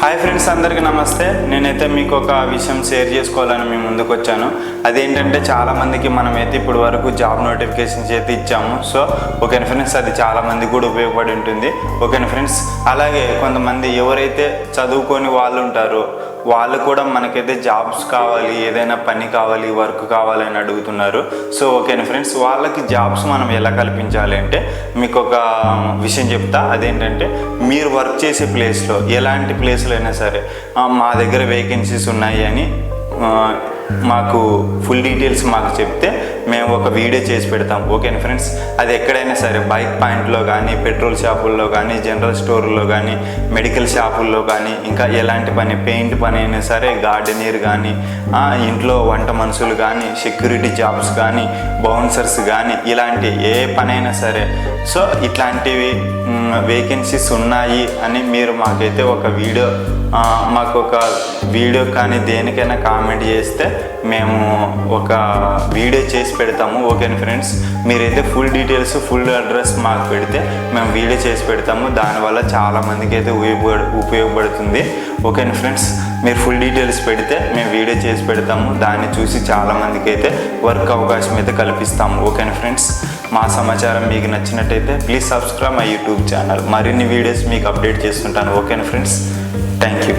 Hi friends అందరికీ నమస్తే. నేనైతే మీకు ఒక విషయం షేర్ చేసుకోవాలని మీ ముందుకు వచ్చాను. అదేంటంటే చాలామందికి మనమైతే ఇప్పుడు వరకు జాబ్ నోటిఫికేషన్స్ అయితే ఇచ్చాము. సో ఓకే ఫ్రెండ్స్ అది చాలామందికి కూడా ఉపయోగపడి ఉంటుంది. ఓకే ఫ్రెండ్స్ అలాగే కొంతమంది ఎవరైతే చదువుకొని వాళ్ళు ఉంటారో వాళ్ళు కూడా మనకైతే జాబ్స్ కావాలి ఏదైనా పని కావాలి వర్క్ కావాలని అడుగుతున్నారు. సో ఓకేనా ఫ్రెండ్స్ వాళ్ళకి జాబ్స్ మనం ఎలా కల్పించాలి అంటే మీకు ఒక విషయం చెప్తా. అదేంటంటే మీరు వర్క్ చేసే ప్లేస్లో ఎలాంటి ప్లేస్లో అయినా సరే మా దగ్గర వేకెన్సీస్ ఉన్నాయి అని మాకు ఫుల్ డీటెయిల్స్ మాకు చెప్తే మేము ఒక వీడియో చేసి పెడతాం. ఓకేనా ఫ్రెండ్స్ అది ఎక్కడైనా సరే బైక్ పాయింట్లో కానీ పెట్రోల్ షాపుల్లో కానీ జనరల్ స్టోర్లో కానీ మెడికల్ షాపుల్లో కానీ ఇంకా ఎలాంటి పని పెయింట్ పని అయినా సరే గార్డెనీర్ కానీ ఇంట్లో వంట మనుషులు కానీ సెక్యూరిటీ జాబ్స్ కానీ బౌన్సర్స్ కానీ ఇలాంటి ఏ పనైనా సరే. సో ఇట్లాంటివి వేకెన్సీస్ ఉన్నాయి అని మీరు మాకైతే ఒక వీడియో మాకు ఒక వీడియో కానీ దేనికైనా కామెంట్ చేస్తే మేము ఒక వీడియో చేసి పెడతాం. పెడతాము ఓకే ఫ్రెండ్స్ మీరైతే ఫుల్ డీటెయిల్స్ ఫుల్ అడ్రస్ మాకు పెడితే మేము వీడియో చేసి పెడతాము. దానివల్ల చాలామందికి అయితే ఉపయోగపడు ఉపయోగపడుతుంది. ఓకే ఫ్రెండ్స్ మీరు ఫుల్ డీటెయిల్స్ పెడితే మేము వీడియో చేసి పెడతాము. దాన్ని చూసి చాలామందికి అయితే వర్క్ అవకాశం అయితే కల్పిస్తాము. ఓకేనా ఫ్రెండ్స్ మా సమాచారం మీకు నచ్చినట్టయితే please subscribe my YouTube channel మరిన్ని వీడియోస్ మీకు అప్డేట్ చేస్తుంటాను. ఓకేనా ఫ్రెండ్స్ థ్యాంక్ యూ